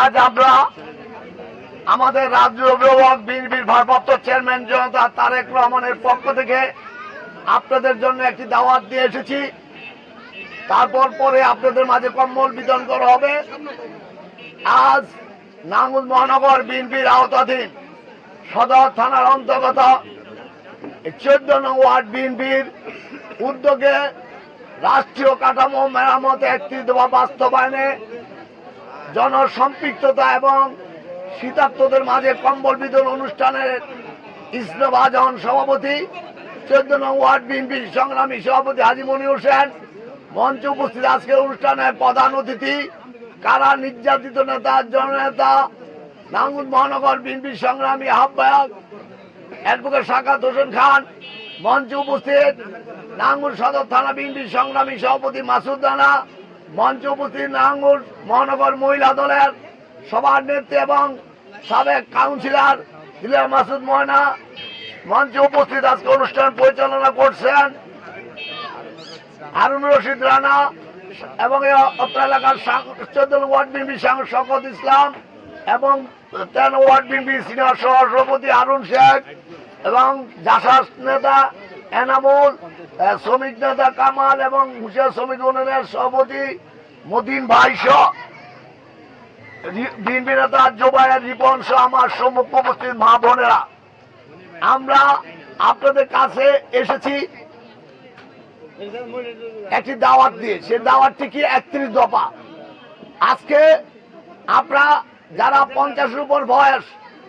আজ আমরা আমাদের রাজ্য অভিভাবক বিএনপির ভারপ্রাপ্ত চেয়ারম্যান জনতা তারেক রহমানের পক্ষ থেকে আপনাদের জন্য একটি দাওয়াত দিয়ে এসেছি। তারপর পরে আপনাদের মাঝে কম্বল বিতরণ করা হবে। আজ নাঙ্গুল মহানগর বিএনপির আওতাধীন সদর থানার অন্তর্গত চোদ্দ নং ওয়ার্ড বিএনপির উদ্যোগে রাষ্ট্রীয় কাঠামো মেরামত একটি দেওয়া বাস্তবায়নে জনসম্পৃক্ততা এবং শীতার্থদের মাঝে কম্বল বিতরণ অনুষ্ঠানের ইসলামবাজন সভাপতি, চোদ্দ নং ওয়ার্ড বিএনপির সংগ্রামী সভাপতি হাজি হোসেন। মঞ্চে উপস্থিত আজকের অনুষ্ঠানের প্রধান অতিথি, কারা নির্যাতিত নেতা, জননেতা নাঙ্গুল মহানগর বিএনপির সংগ্রামী আহ্বায়ক অ্যাডভোকেট সাকাত হোসেন খান। মঞ্চে উপস্থিত নাঙ্গুল সদর থানা বিএনপির সংগ্রামী সভাপতি মাসুদ রানা। মঞ্চে উপস্থিত নাঙ্গুল মহানগর মহিলা দলের সভার নেত্রী এবং সাবেক কাউন্সিলর দিলিয়া মাসুদ ময়না। মঞ্চে উপস্থিত আজকে অনুষ্ঠান পরিচালনা করছেন হারুন রশিদ রানা এবং অত্র এলাকার চোদ্দ ওয়ার্ড বিএনপি শকত ইসলাম। এবং তেরো ওয়ার্ড বিএনপি সিনিয়র সভাপতি আরুন শেখ এবং জাসাস নেতা, এনামুল শ্রমিক নেতা কামাল এবং হুশিয়ার শ্রমিক ইউনিয়নের সভাপতি মদিন ভাই সহ বিএনপি নেতা জোবায়ের রিপন সহ আমার সম্মুখ উপস্থিত মা বোনেরা। আমরা আপনাদের কাছে এসেছি একটি দাওয়াত দিয়ে। সে দাওয়াতটি কি একত্রিশ দফা? আজকে আপনারা যারা পঞ্চাশের উপর বয়স,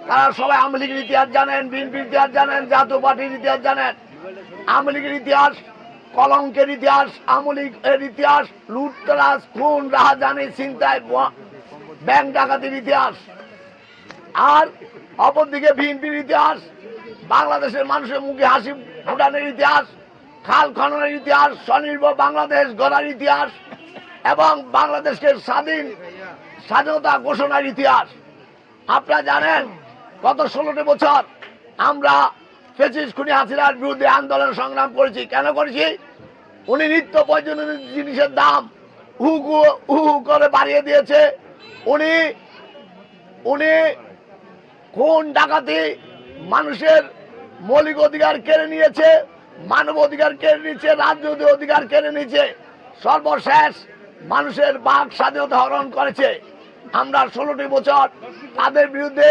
তারা সবাই আওয়ামী ইতিহাস জানেন, বিএনপির ইতিহাস জানেন, জাতীয় পার্টির ইতিহাস জানেন। আওয়ামী ইতিহাস, কলঙ্কের ইতিহাস, আওয়ামী লীগের ইতিহাস লুটতরাজ খুন, রাহাজানি চিন্তায় ব্যাংক ডাকাতির ইতিহাস। আর অপরদিকে বিএনপির ইতিহাস, বাংলাদেশের মানুষের মুখে হাসি ফুটানোর ইতিহাস, খাল খননের ইতিহাস, স্বনির্ভর বাংলাদেশ গড়ার ইতিহাস, এবং বাংলাদেশকে স্বাধীন স্বাধীনতা ঘোষণার ইতিহাস। আপনারা জানেন, গত ষোলোটি বছর আমরা ফেসিস খুনি হাসিনার বিরুদ্ধে আন্দোলন সংগ্রাম করেছি। কেন করেছি? উনি নিত্য প্রয়োজনীয় জিনিসের দাম হু হু করে বাড়িয়ে দিয়েছে। উনি উনি খুন, ডাকাতি মানুষের মৌলিক অধিকার কেড়ে নিয়েছে, মানব অধিকার কেড়ে নিয়েছে রাজ্য অধিকার কেড়ে নিয়েছে। সর্বশেষ মানুষের বাক স্বাধীনতা হরণ করেছে। আমরা ষোলোটি বছর তাদের বিরুদ্ধে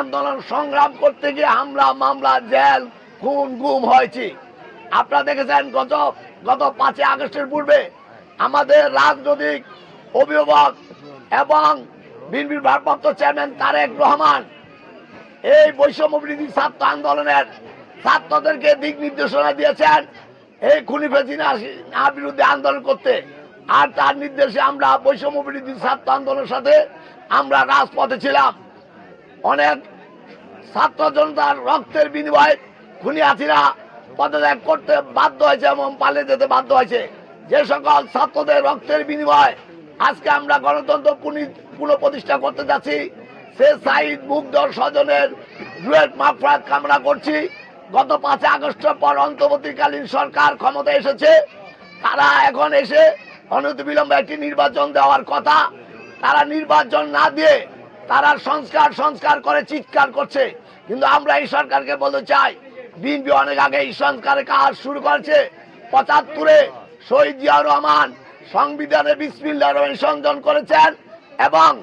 আন্দোলন সংগ্রাম করতে গিয়ে হামলা, মামলা, জেল, খুন, গুম হয়েছে। আপনারা দেখেছেন গত গত পাঁচই আগস্টের পূর্বে আমাদের রাজনৈতিক অভিভাবক এবং বিএনপির ভারপ্রাপ্ত চেয়ারম্যান তারেক রহমান এই বৈষম্য বিরোধী ছাত্র আন্দোলনের ছাত্রদেরকে দিক নির্দেশনা দিয়েছেন এই খুনি ফেসিনা বিরুদ্ধে আন্দোলন করতে। আর তার নির্দেশে আমরা বৈষম্য বিরোধী ছাত্র আন্দোলনের সাথে আমরা রাজপথে ছিলাম। অনেক ছাত্র জনতার রক্তের বিনিময়ে খুনি হাসিরা পদত্যাগ করতে বাধ্য হয়েছে এবং পালিয়ে যেতে বাধ্য হয়েছে। যে সকল ছাত্রদের রক্তের বিনিময়ে আজকে আমরা গণতন্ত্র পুনি- পুনঃপ্রতিষ্ঠা করতে যাচ্ছি, সে সাইদ মুগ্ধ স্বজনের রুয়েট মাফরাত কামনা করছি। গত পাঁচই আগস্টের পর অন্তর্বর্তীকালীন সরকার ক্ষমতা এসেছে। তারা এখন এসে অনতিবিলম্বে একটি নির্বাচন দেওয়ার কথা। তারা নির্বাচন না দিয়ে তারা সংস্কার সংস্কার করে চিৎকার করছে। কিন্তু আমরা এই সরকারকে বলতে চাই, বিএনপি অনেক আগে এই সংস্কারের কাজ শুরু করেছে। পঁচাত্তরে শহীদ জিয়াউর রহমান সংবিধানে বিসমিল্লাহ রহমান সংযোজন করেছেন এবং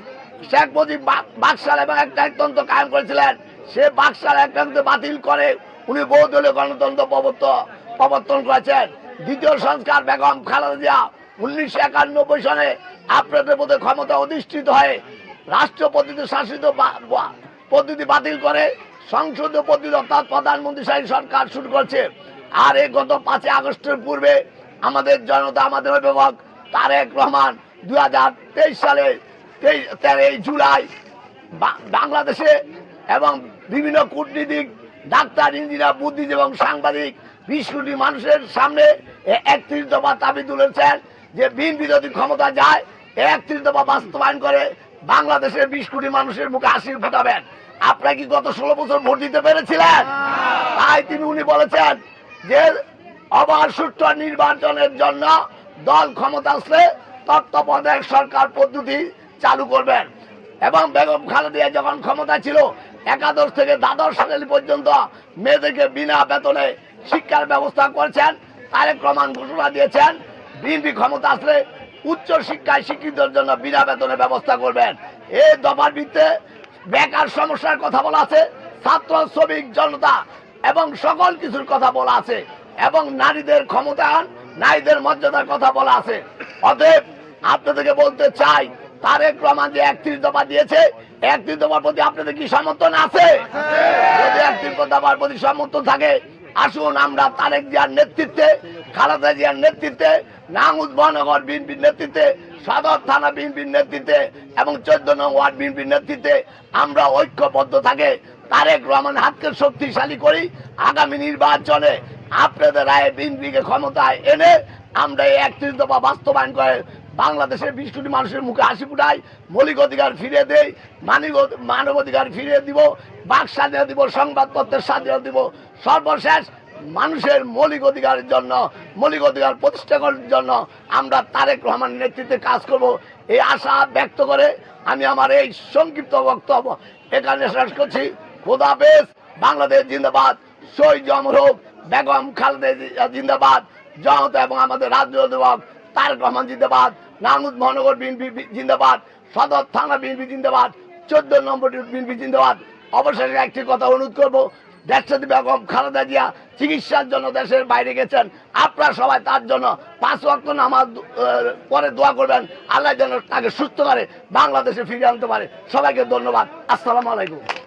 শেখ মুজিব বাক- বাকশাল এবং একটা একতন্ত্র কায়েম করেছিলেন। সে বাকশাল একতন্ত্র বাতিল করে উনি বহুদলীয় গণতন্ত্র প্রবর্ত- প্রবর্তন করেছেন। দ্বিতীয় সংস্কার বেগম খালেদা জিয়া উনিশশো একানব্বই সনে আপনাদের মধ্যে ক্ষমতা অধিষ্ঠিত হয়ে। রাষ্ট্রপতিতে শাসিত পদ্ধতি বাতিল করে। সংসদীয় পদ্ধতি অর্থাৎ প্রধানমন্ত্রী শাহী সরকার শুরু করছে। আর এই গত পাঁচই আগস্টের পূর্বে আমাদের জনতা, আমাদের অভিভাবক তারেক রহমান দুই হাজার তেইশ সালে তেইশ তেরোই জুলাই বাংলাদেশে এবং বিভিন্ন কূটনীতিক ডাক্তার, ইঞ্জিনিয়ার, বুদ্ধিজীবী এবং সাংবাদিক বিশ মানুষের সামনে একত্রিশ দফা দাবি তুলেছেন। যে বিএনপি যদি ক্ষমতা যায়, একত্রিশ দফা বাস্তবায়ন করে বাংলাদেশের বিশ কোটি মানুষের মুখে হাসি ফুটাবেন। আপনারা কি গত ষোলো বছর ভোট দিতে পেরেছিলেন? তাই তিনি উনি বলেছেন যে অবাধ নির্বাচনের জন্য দল ক্ষমতা আসলে তত্ত্বাবধায়ক সরকার পদ্ধতি চালু করবেন। এবং বেগম খালেদিয়া যখন ক্ষমতা ছিল, একাদশ থেকে দ্বাদশ শ্রেণি পর্যন্ত মেয়েদেরকে বিনা বেতনে শিক্ষার ব্যবস্থা করেছেন। তারেক রহমান ঘোষণা দিয়েছেন বিএনপি ক্ষমতা আসলে উচ্চ শিক্ষায় শিক্ষিতদের জন্য বিনা বেতনে ব্যবস্থা করবেন। এই দফার ভিত্তিতে বেকার সমস্যার কথা বলা আছে, ছাত্র, শ্রমিক, জনতা এবং সকল কিছুর কথা বলা আছে এবং নারীদের ক্ষমতায়ন, নারীদের মর্যাদার কথা বলা আছে। অতএব আপনাদেরকে বলতে চাই, তারেক রহমান যে একত্রিশ দফা দিয়েছে, একত্রিশ দফার প্রতি আপনাদের কি সমর্থন আছে? যদি একত্রিশ দফার প্রতি সমর্থন থাকে, আসুন আমরা তারেক জিয়ার নেতৃত্বে, খালেদা জিয়ার নেতৃত্বে নাঙ্গুদ মহানগর বিএনপির নেতৃত্বে, সদর থানা বিএনপির নেতৃত্বে এবং চোদ্দ নং ওয়ার্ড বিএনপির নেতৃত্বে আমরা ঐক্যবদ্ধ থাকে। তারেক রহমান হাতকে শক্তিশালী করি। আগামী নির্বাচনে আপনাদের রায়ে বিএনপিকে ক্ষমতায় এনে আমরা এই একত্রিশ দফা বাস্তবায়ন করে বাংলাদেশের বিশ কোটি মানুষের মুখে হাসি ফুটাই, মৌলিক অধিকার ফিরিয়ে দেই, মানব মানব অধিকার ফিরিয়ে দিব, বাক স্বাধীনতা দিব সংবাদপত্রের স্বাধীনতা দিব। সর্বশেষ মানুষের মৌলিক অধিকারের জন্য, মৌলিক অধিকার প্রতিষ্ঠা করার জন্য আমরা তারেক রহমানের নেতৃত্বে কাজ করব। এই আশা ব্যক্ত করে আমি আমার এই সংক্ষিপ্ত বক্তব্য এখানে শেষ করছি। খোদাবেশ বাংলাদেশ জিন্দাবাদ, শহীদ জমর হোক, বেগম খালেদা জিন্দাবাদ, জনতা এবং আমাদের রাজ্য তারেক রহমান জিন্দাবাদ নাঙ্গুদ মহানগর বিএনপি জিন্দাবাদ, সদর থানা বিএনপি জিন্দাবাদ, চোদ্দ নম্বর বিএনপি জিন্দাবাদ। অবশেষে একটি কথা অনুরোধ করব দেশাদি বেগম খালেদা জিয়া চিকিৎসার জন্য দেশের বাইরে গেছেন। আপনারা সবাই তার জন্য পাঁচ ওয়াক্ত নামাজ পরে দোয়া করবেন। আল্লাহ যেন তাকে সুস্থ করে বাংলাদেশে ফিরিয়ে আনতে পারে। সবাইকে ধন্যবাদ। আসসালামু আলাইকুম।